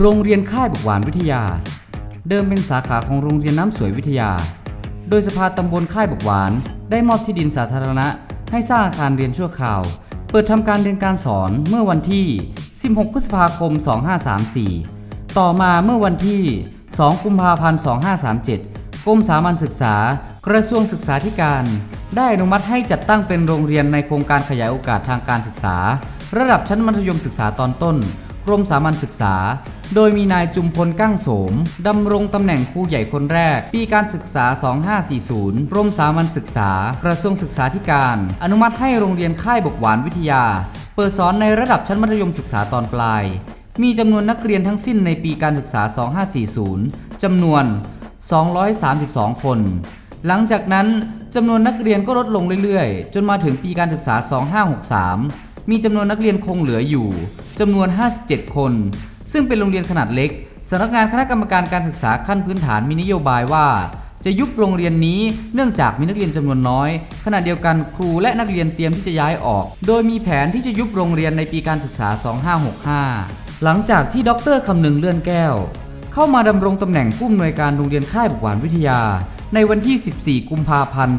โรงเรียนค่ายบุกหวานวิทยา เดิมเป็นสาขาของโรงเรียนน้ำสวยวิทยา โดยสภาตำบลค่ายบุกหวาน ได้มอบที่ดินสาธารณะ ให้สร้างอาคารเรียนชั่วคราว เปิดทำการเรียนการสอนเมื่อวันที่ 16 พฤษภาคม 2534 ต่อมาเมื่อวันที่ 2 กุมภาพันธ์ 2537 กรมสามัญศึกษา กระทรวงศึกษาธิการ ได้อนุมัติให้จัดตั้งเป็นโรงเรียนในโครงการขยายโอกาสทางการศึกษา ระดับชั้นมัธยมศึกษาตอนต้น กรมสามัญศึกษา โดยมีนายจุมพลกั้งโสมดำรงตำแหน่งครูใหญ่คนแรก ปีการศึกษา 2540กรมสามัญศึกษา กระทรวงศึกษาธิการ อนุมัติให้โรงเรียนค่ายบกหวานวิทยา เปิดสอนในระดับชั้นมัธยมศึกษาตอนปลาย มีจำนวนนักเรียนทั้งสิ้นในปีการศึกษา 2540จำนวน 232 คน หลังจากนั้นจำนวนนักเรียนก็ลดลงเรื่อยๆ จนมาถึงปีการศึกษา 2563 มีจำนวนนักเรียนคงเหลืออยู่จำนวน 57 คน ซึ่งเป็นโรงเรียนขนาดเล็กสำนักงานคณะกรรมการการศึกษาขั้นพื้นฐานมีนโยบายว่า จะยุบโรงเรียนนี้เนื่องจากมีนักเรียนจำนวนน้อย ขณะเดียวกันครูและนักเรียนเตรียมที่จะย้ายออก โดยมีแผนที่จะยุบโรงเรียนในปีการศึกษา 2565 หลังจากที่ดรคำนึงเลื่อนแก้ว เข้ามาดำรงตำแหน่งผู้อำนวยการโรงเรียนค่ายบุกหวานวิทยา ในวันที่ 14 กุมภาพันธ์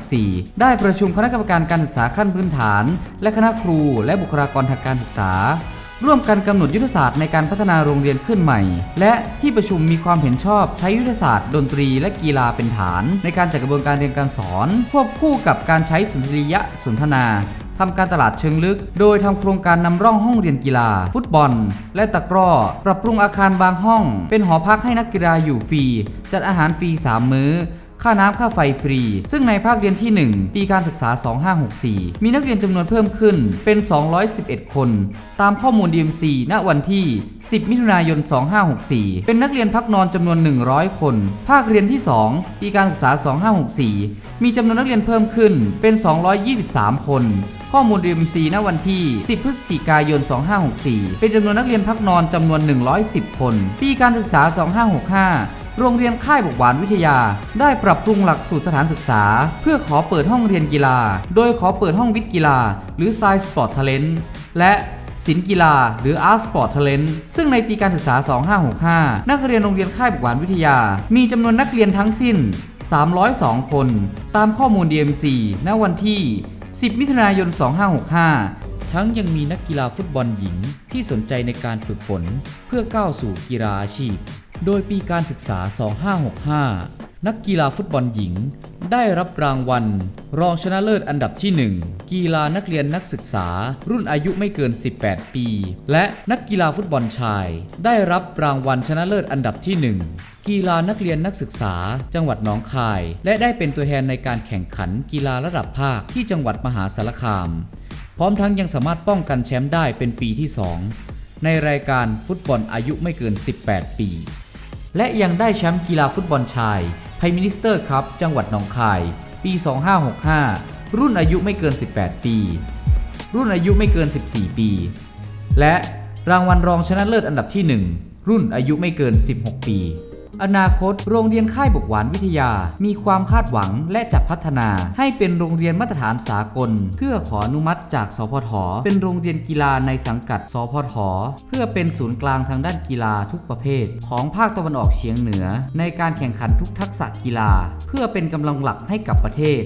2564 ได้ประชุมคณะกรรมการการศึกษาขั้นพื้นฐาน และคณะครูและบุคลากรทางการศึกษา ร่วมกันกำหนดยุทธศาสตร์ในการพัฒนาโรงเรียนขึ้นใหม่ และที่ประชุมมีความเห็นชอบใช้ยุทธศาสตร์ ดนตรีและกีฬาเป็นฐาน ในการจัดกระบวนการเรียนการสอน ควบคู่กับการใช้สุนทรียะสนทนา ทำการตลาดเชิงลึก โดยทำโครงการนำร่องห้องเรียนกีฬา ฟุตบอล และตะกร้อ ปรับปรุงอาคารบางห้อง เป็นหอพักให้นักกีฬาอยู่ฟรี จัดอาหารฟรี 3 มื้อค่าน้ำค่าไฟฟรี ซึ่งในภาคเรียนที่ 1 ปีการศึกษา 2564 มีนักเรียนจำนวนเพิ่มขึ้นเป็น 211 คน ตามข้อมูล DMC ณ วันที่ 10 มิถุนายน 2564 เป็นนักเรียนพักนอนจำนวน 100 คน ภาคเรียนที่ 2 ปีการศึกษา 2564 มีจำนวนนักเรียนเพิ่มขึ้นเป็น 223 คน ข้อมูล DMC ณวันที่ 10 พฤศจิกายน 2564 เป็นจำนวนนักเรียนพักนอนจำนวน 110 คน ปีการศึกษา 2565โรงเรียนค่ายบกหวานวิทยา ได้ปรับปรุงหลักสูตรสถานศึกษา เพื่อขอเปิดห้องเรียนกีฬา โดยขอเปิดห้องวิทย์กีฬา หรือ Science Sport Talent และศิลป์กีฬา หรือ Art Sport Talent ซึ่งในปีการศึกษา 2565 นักเรียนโรงเรียนค่ายบกหวานวิทยา มีจำนวนนักเรียนทั้งสิ้น 302 คน ตามข้อมูล DMC ณวันที่ 10 มิถุนายน 2565 ทั้งยังมีนักกีฬาฟุตบอลหญิงที่สนใจในการฝึกฝนเพื่อก้าวสู่กีฬาอาชีพ โดยปีการศึกษา 2565 นักกีฬาฟุตบอลหญิง ได้รับรางวัล รองชนะเลิศอันดับที่ 1 กีฬานักเรียนนักศึกษา รุ่นอายุไม่เกิน 18 ปี และนักกีฬาฟุตบอลชาย ได้รับรางวัลชนะเลิศอันดับที่ 1กีฬานักเรียนนักศึกษา จังหวัดหนองคาย และได้เป็นตัวแทนในการแข่งขันกีฬาระดับภาคที่จังหวัดมหาสารคาม พร้อมทั้งยังสามารถป้องกันแชมป์ได้เป็นปีที่ 2 ในรายการฟุตบอลอายุไม่เกิน 18 ปี และยังได้แชมป์กีฬาฟุตบอลชาย ไพมินิสเตอร์ครับจังหวัดหนองคาย ปี 2565 รุ่นอายุไม่เกิน 18 ปี รุ่นอายุไม่เกิน 14 ปี และรางวัลรองชนะเลิศอันดับที่ 1 รุ่นอายุไม่เกิน 16 ปี อนาคต โรงเรียนค่ายบกหวานวิทยา มีความคาดหวังและจะพัฒนาให้เป็นโรงเรียนมาตรฐานสากล เพื่อขออนุมัติจากสพท เป็นโรงเรียนกีฬาในสังกัด สพท เพื่อเป็นศูนย์กลางทางด้านกีฬาทุกประเภท ของภาคตะวันออกเฉียงเหนือ ในการแข่งขันทุกทักษะกีฬา เพื่อเป็นกำลังหลักให้กับประเทศ